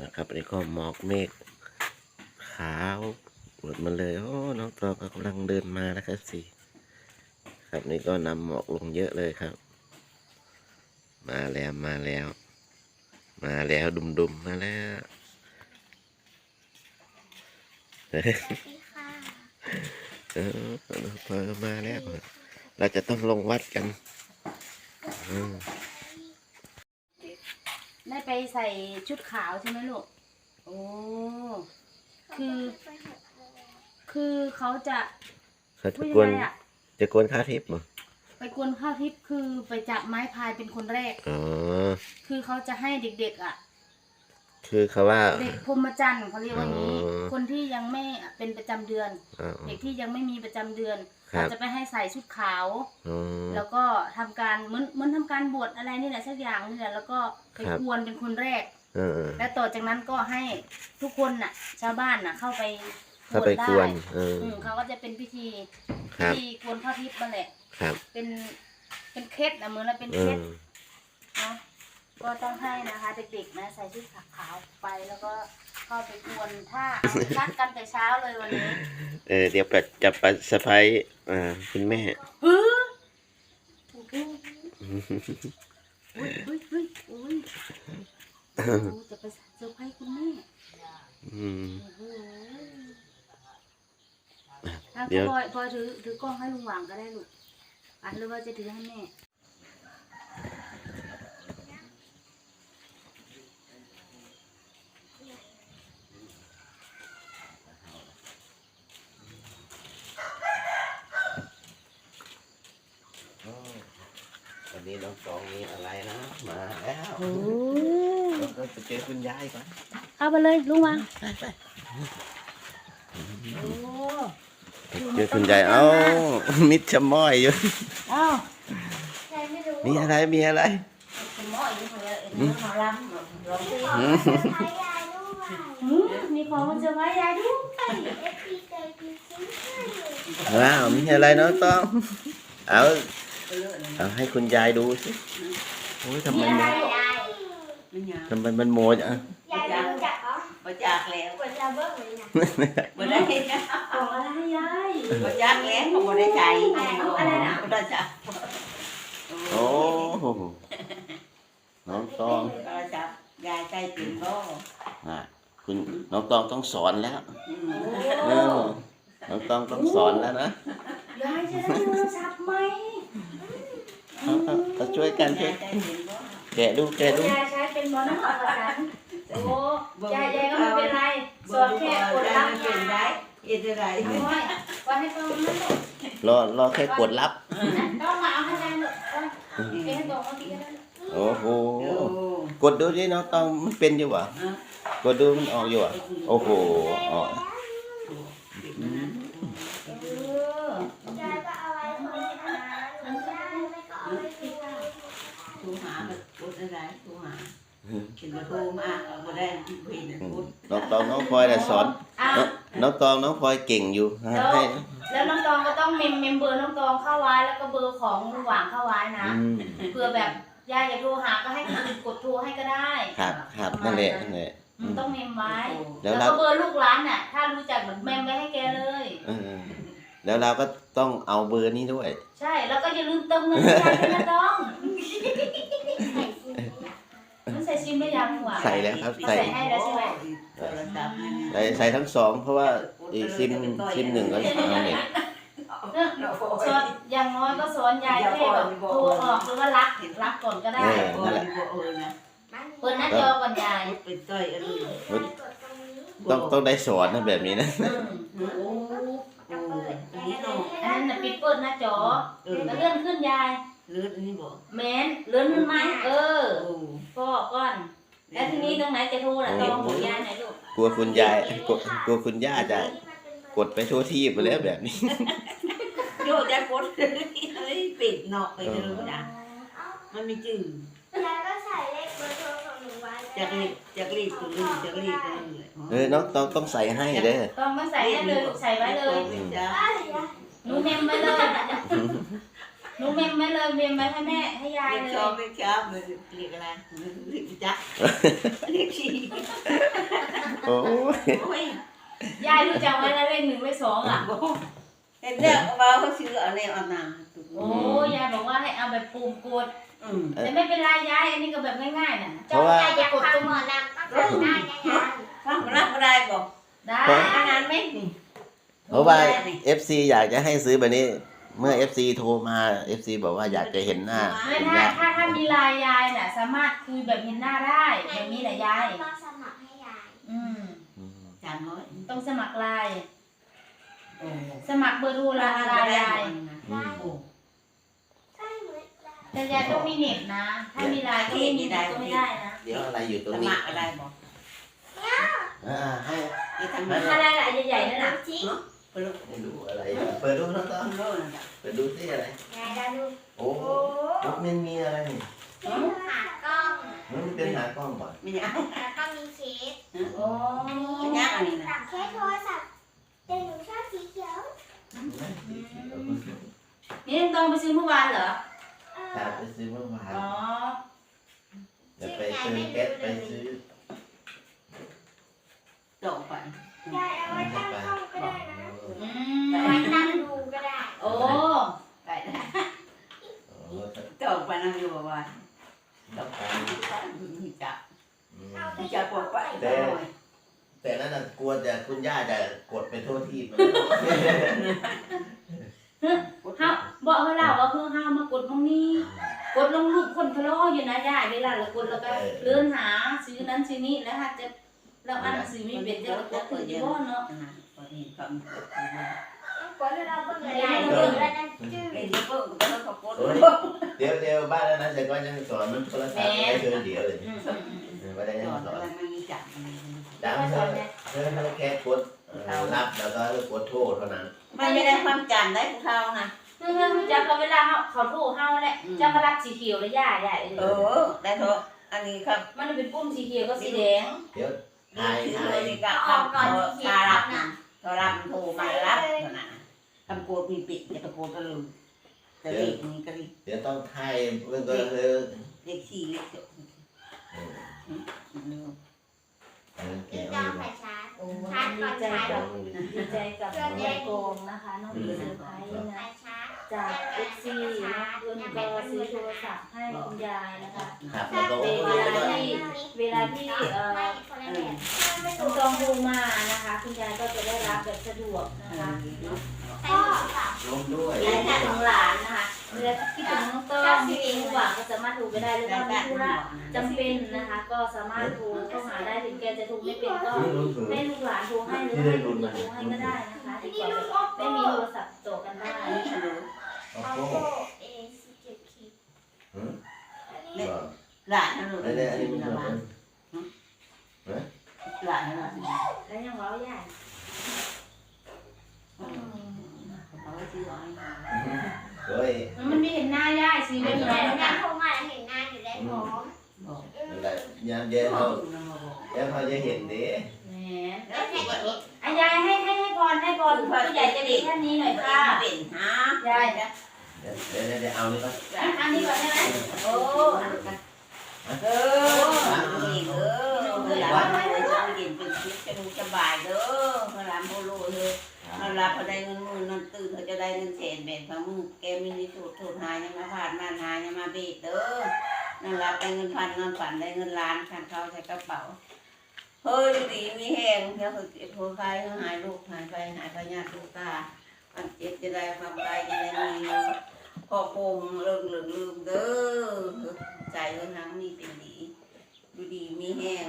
นะครับอันนี้ก็หมอกเมฆขาวหมดมาเลยโอ้น้องตองก็กำลังเดินมานะครับสิครับนี่ก็นำหมอกลงเยอะเลยครับ มาแล้วมาแล้ว มาแล้วดุมๆมาแล้วเออเออพอมาแล้ว เราจะต้องลงวัดกันอืม ได้ไปใส่ชุดขาวใช่ไหมลูก โอ้ คือ คือเขาจะเขาจะพูดกวยันงไงอะจะกวนค่าทิพย์เหรอไปกวนข้าวทิพย์คือไปจับไม้พายเป็นคนแรก อ๋อ คือเขาจะให้เด็กๆอะ คือเขาว่า เด็กพรหมจรรย์เขาเรียกว่าอย่างนี้ อ๋อ คนที่ยังไม่เป็นประจำเดือน อ๋อ เด็กที่ยังไม่มีประจำเดือนครับ เราจะไปให้ใส่ชุดขาว อ๋อ แล้วก็ทำการเหมือนเหมือนทำการบวชอะไรนี่แหละสักอย่างนี่แหละแล้วก็ไปครับ กวนเป็นคนแรก เออแล้วต่อจากนั้นก็ให้ทุกคนน่ะ ชาวบ้านน่ะเข้าไปเข้าไปกวนได้เอออืมเขาก็จะเป็นพิธีคพิรับธีกวนข้าวทิพย์นั่นแหละ ครับเป็นเป็นเคล็ดนะเหมือนเราเป็นเอเคล็ดอ เนาะ ก็ต้องให้นะคะเด็กๆนะใส่ชุดขาวไปแล้วก็เข้าไปกวนถ้านัดกันแต่เช้าเลยวันนี้เออเดี๋ยวไปจะไปสะพายอ่าคุณแม่ฮือโอ้โหอุ้ยอุ้ยอุ้ยอุ้ยโอ้โหจะไปเซอร์ไพรส์คุณแม่อืมโอ้โหอะเดี๋ยวพลอยพลอยถือถือกล้องให้ลุงหว่างก็ได้ลูกอะหรือว่าจะถือให้แม่ วันนี้น้องตองมีอะไรนะมาแล้วโอ้เราก็ไปเจอคุณยายก่อนเข้าไปเลยลุงหว่างไปไปโอ้เจอคุณยายเอ้ามิดชะม้อยอยู่อ้าวมีอะไรมีอะไรสมออีกคนเลยเอ็นหมอลำร้องเพลงอืมหืมมีของมาเซอร์ไพรส์ยายด้วยว้าวมีอะไรน้องตองเอา เอาให้คุณยายดูสิโอ้ยทำไมมีอะไรมันลูกมันยังทำไมมันโมดอะยายรู้จักเหรอบ่จากแล้วบ่ได้นะของอะไรให้ยายบ่จากแล้วก็บ่ได้ใจอะไรนะบ่ได้จักโอ้โหน้องตองบ่ได้จักยายใจจริงบ่อะคุณน้องตองต้องสอนแล้วอืมเออน้องตองต้องสอนแล้วนะ ยายจะได้โทรศัพท์ไหม เอาเอาเอาช่วยกันช่วยยายใจจริงบ่แกะดูแกะดูยายใช้เป็นบอลน้ำอักษรโอ้ยายยายก็ไม่เป็นไรสอนแค่กดรับเป็นได้เฮ็ดได้น้อยวันให้ตรงนั้นลูกรอรอแค่กดรับ ต้องมาเอาให้ยายหน่อยเก็บให้ตรงเมื่อกี้ก็ได้โอ้โหโอ้กดดูดิน้องตองมันเป็นอยู่วะกดดูมันออกอยู่วะโอ้โหออก เออ โทรหาแบบกดอะไรโทรหา เห็นว่าโทรมาบ่ได้ผิดผิดอืกมดน้องตองน้องพลอยน่ะสอนอะน้องน้องตองน้องพลอยเก่งอยู่ให้ให้แล้วน้องตองก็ต้องเมมเมมเบอร์น้องตองเข้าไว้แล้วก็เบอร์ของลุงหว่างเข้าไว้นะอืมเผื่อแบบยายอยากโทรหาก็ให้คนอื่นกดโทรให้ก็ได้ครับครับนั่นแหละนั่นแหละ อืมต้องเมมไว้ แล้แล้ววเรา ก็เบอร์ลูกร้านน่ะ ถ้ารู้จักแบบเมมไว้ให้แกเลย เออแล้วเราก็ต้องเอาเบอร์นี้ด้วย ใช่ แล้วก็อย่าลืมเติมเงินให้ยายด้วยนะตอง มันใส่ซิมไม่ยังหัวใส่แล้วครับใส่ใส่ให้แล้วใช่ไหมโทรศัพท์ใส่ใส่ทั้งสองเพราะว่าอีกซิมซิมหนึ่งก็เอาเน็ตสอนอย่างน้อยก็สอนยายแค่แบบโทรออกหรือว่ารับรับก่อนก็ได้เออนั่นแหละเออนะเปิดหน้าจอก่อนยายเป็นต้อยอะไรต้องต้องได้สอนนะแบบนี้นะอืมโอ้โหอันนี้เนาะอันนั้นน่ะปิดเปิดหน้าจอเออแล้วเลื่อนขึ้นยาย เลือดอันนี้บอกแมนเลื่อนขึ้นไหมเออโอ้ก็ก้อน แล้วทีนี้ตรงไหนจะโทรล่ะตองของยายไหนลูกกลัวคุณยายกลัวกลัวคุณย่าจะกดไปทั่วที่ไปแล้วแบบนี้ โยกได้ปดเฮ้ยปิดเนาะไปเลยนะมันไม่จืดยายก็ใส่เลขเบอร์โทรของหนูไว้จากรีบจากรีบตัวรีบจากรีบตัวเลยเออน้องต้องต้องใส่ให้เด้อต้องไม่ใส่ให้เลยลูกใส่ไว้เลยจ้าอ้าวเดี๋ยวหนูเมมไว้เลย หนูเมมไว้เลยเมมไว้ให้แม่ให้ยายเรียกเลชอยบเรียกชอบเรียกอะไรเรียกจักเรียกชีโอ้ยโอ้ยยายรู้จักไว้แล้วเลขหนึ่งเลขสองอะเห็นเรื่องว่าเขาซื้อเอาในเอานาโอ้ยายบอกว่าให้เอาแบบปุ่มกดอืมแต่ไม่เป็นไรยายอันนี้ก็แบบง่ายๆน่ะเพราะว่าจ้องอยากกดฟังตรงหมอลำก็ทำได้นะยายฟังรับก็ได้บอกได้อันนั้นไหมนี่เพราะว่า FC อยากจะให้ซื้อแบบนี้ เมื่อ FC โทรมา FC บอกว่าอยากจะเห็นหน้าไม่คุณถ้าย่าถ้าถ้ามีไลายยายน่ะ สามารถคุยแบบเห็นหน้าได้แบบนี้แหละยายต้องสมัครให้ยาย อืมอืมจานน้อยต้องสมัครไลน์โอ้สมัครเบอร์โทรไลน์ไลน์ยายอืม โอ้ ใช่เหมือนยายแต่ยายต้องมีเน็ตนะ ถ้ามีไลน์ก็ไม่มีเน็ตก็ไม่ได้นะเดี๋ยวอะไรอยู่ตรงสนี้มัครอะไรบอกอ่าให้ที่ทำมัมานอะไรล่ะใหญ่ๆนั่นน่ะ จริง เปิดให้ดูอะไรเปิดดูนะต้อทำโน่นน่ะเปิดดูสิอะไรยายได้ดูโอ้โหมันมีอะไรนี่เป็นหากล้องมันเป็นหากล้องก่อนไม่ยังแล้วก็มีเคสโอ้อันนี้สั่งเคสโทรศัพท์แต่หนูชอบสีเขียวนี่ต้องไปซื้อเมื่อวานเหรอเอถ้าอไปซื้อเมื่อวานอ๋อจะไปเติมแก๊สไปซื้อ ฮาบอกเฮาล่ะว่าเพิ่งเฮามากดตรงนี้ กดลงรูปคนทะเลาะอยู่นะยายเวลาเรากดแล้วก็เลื่อนหาซื้อนั้นซื้อนี้แล้วถ้าจะเราอ่านหนังสือไม่เป็นจะกดถึงที่บ้านเนาะพอเห็นคำกดให้เราเบิ่งเลยยายเบิ่งแล้วนั่นจืดเห็นเพิ่งก็ต้องขอบโอ้ยคุณเดี๋ยวเดี๋ยวบ้านนั้นแต่ก็ยังสอนมันโทรศัพท์ไม่เกินเดี๋ยวเลยอืมอืมอืมไม่ได้จยังอดสอนอะไรไม่มีจับจำเธอเธอแค่กดรับแล้วก็กดโทษเท่านั้นมันไม่ได้ความจำได้ของเขานะ เพื่อนๆจะเขาเวลาเขาเขาโทรเฮาแหละจะมารับสีเขียวแล้วย่าใหญ่เออได้เถอะอันนี้ครับมันเป็นปุ่มสีเขียวก็สีแดงเดี๋ยวนี่ถ่ายคือถ่าเลยยกับคำโทรรับนะโทรรับโทรมารับเท่านั้นคำโกดมีปิดจะตะโกนก็ลืมจะรีบนี้ก็รีบเดี๋ยวต้องถ่ายเพื่อนก็เออเลขสี่เลขเจ็ดนี่จอไฟชาร์จโอ้ดีใจกับดีใจกับน้องโกงนะคะน้องมีเซอร์ไพรส์ไฟนะชา จจากเอฟซีนะเพื่อนก็ซื้อโทรศัพท์ให้คุณยายนะคะครับแล้วก็เวโอ้ลาโหที่เวลาที่เอ่อไม่คนละแบบไม่คุถูณกจองโทรมานะคะ คุณยายก็จะได้รับแบบสะดวกนะคะพ่อลงด้วยยายคิดถึงหลานนะคะเวลาคิดถึงน้องต้อมคิดถึงหวังก็สามารถโทรไปได้หรือว่ามีธุระจำเป็นนะคะ ก็สามารถโทรเข้าหาได้ถึงแกจะโทรไม่เป็นก็ให้ลูกหลานโทรให้หรือให้ลูกโทรให้ก็ได้นะคะดีกว่าแบบไม่มีโทรศัพท์ต่อกันได้ โอ้ เอา โห โบเอสิเจ็ดคลิปอันนี้ หลานนะลูก อันนี้อันนี้มัน ห แบบ ลานหลานนะ แล้วยังว้าวใหญ่ เอาไว้ซื้อเอา เฮ้ย มันไม่เห็นหน้าย่ายสิ อั ไม่ น เห็ นี้ นห แม่ น้า แม่โทรมาแล้วเห็ นหน้าอยู่ได้หอมบอกอะยามเย็นเขาเดี๋ยวเขาจะเห็นเด้แหมแล้วสิว่าอายายให้ให้ให้พรให้พรผู้ใหญ่ใจะดีท่านนี้หน่อยค่ะเป็นฮะยายนะเดี๋ยวเดี๋ยวเดี๋ยวเอานี่ก่อนอันนี้ก่อนได้ไหมโอ้เออนี่เออเวลาเราจะกินเป็นชีวิตจะสบายเด้อเวลาโมโลเลยเวลาพอได้เงินมือนั่นตื่นเขาจะได้เงินเศษเบ็ดเขามือแกมีนิสูตรสูตรหายยังมาผ่านมาหายยังมาเบ็ดเด้อ นั่นรับได้เงินพันนอนฝันได้เงินล้านขันเขาใส่กระเป๋าเฮ้ยดีมีแห้งเดี๋ยวเขาเก็บหัวใครเขาหายลูกหายไปหายไปญาติลูกตาอันเจ็บจะได้ความตายจะได้มีพ่อคมเลิกลิกลืมเด้อใจเรื่องนั้นมีเป็นดีดูดีมีแห้ง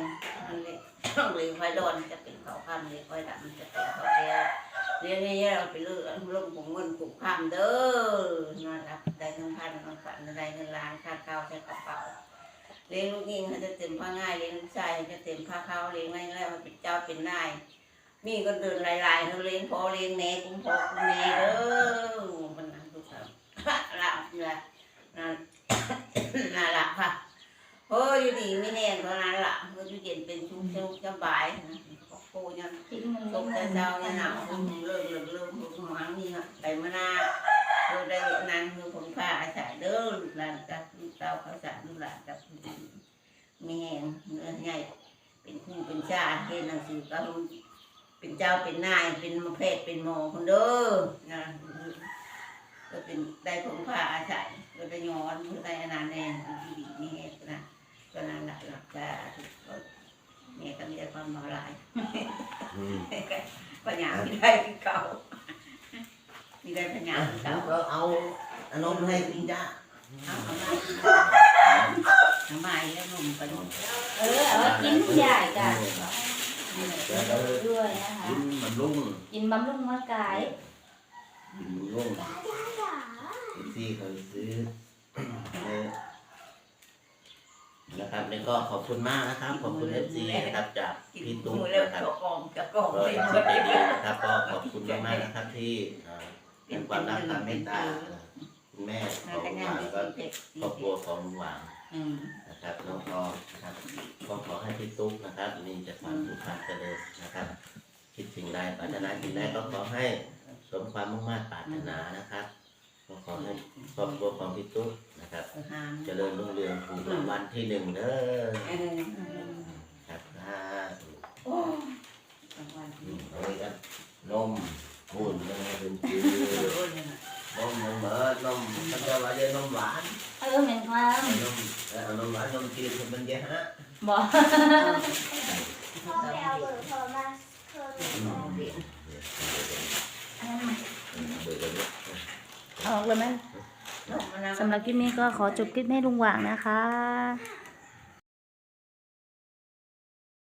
นั่นแหละต้องเลยไฟดอนจะเป็นเขาคำเลยไฟดำจะเป็นเขาแก่ เรียนนี้เราไปเลือกรื่องของเงินของคำเด้อนอนรับได้เงินพันนอนฝันได้เงินล้านค่าข้าวใช้กระเป๋าเลี้ยงลูกยิงเขาจะเต็มผ้าง่ายเลี้ยงลูกชายเขาจะเต็มผ้าเขาวเลี้ยงง่ายแล้วมันเป็นเจ้าเป็นนายมีก็เดินหลายๆเขาเลี้ยงพอเลี้ยงแม่กุ้งพอกุ้งแม่เด้อมันนั่งดูครับละละนั่นน่ารักค่ะเฮ้ยอยู่ดีไม่แน่เท่านั้นล่ะเฮ้ยอยู่เย็นเป็นชุกชุกสบายนะ ปูเนี่ยทิ้งตกแต่เช้าเนี่ยหนาวมึงเลิกเลิกเลิกมึงหวังนี่ฮะไปมานาเราได้นานมือของข้าอาศัยเดิอหลานกับลูกเต้าเขาสารลูกหลานกับแม่เนื้อใหญ่เป็นคู่เป็นชาเฮ็ดหนังสือก็เป็นเจ้าเป็นนายเป็นมะเพศเป็นหมอคนเด้อนะก็เป็นได้ผองข้าอาศัยก็ได้ย้อนเพื่ได้อนาแนนดีดีนี่นะก็นั่นแหละหลักกา หญ่กันแล้วก็ด้วยนะคะกินมันรุ่งกินบำรุงร่างกายกินมันรุ่งจ๋าจ๋าที่เขาซื้อเนี่ย นะครับนี่ก็ขอบคุณมากนะครับ ขอบคุณเอฟซีนะครับจากพี่ตุ้มนะครับกองจะกองก็ไปทำหมดให้ดีนะครับก็ขอบคุณมากๆนะครับที่เป็นความรักความเมตตาคุณแม่ของหงานวานก็ครอบครัวของลุงหวานนะครับน้องทอนะครับก็ขอให้พี่ตุ๊กนะครับ มีแต่ความสุขความเจริญนะครับ คิดสิ่งใดปรารถนาสิ่งใดก็ขอให้สมความมุ่งมั่นปรารถนานะครับก็ขอให้ครอบครัวของพี่ตุ๊ก ครับห้ามเจริญรุ่งเรืองถูกรางวัลที่หนึ่งเด้อเออครับถ้าโอ้รางวัลอืมเอาไว้กันนมหุ่นยังไงเป็นจืดโอ้ยเนี่ยนมนมเบิร์ดนมมันจะว่าเรียนนมหวานเออเหม็นความนมเออเอานมหวานนมจืดมันเยอะฮะบอกพ่อไปเอาเบอร์โทรมาเคยอันนั้นมาเบื่อกันเนี่ยเอาออกเลยไหมน้องมะนาว สำหรับคลิปนี้ก็ขอจบคลิปให้ลุงหว่างนะคะ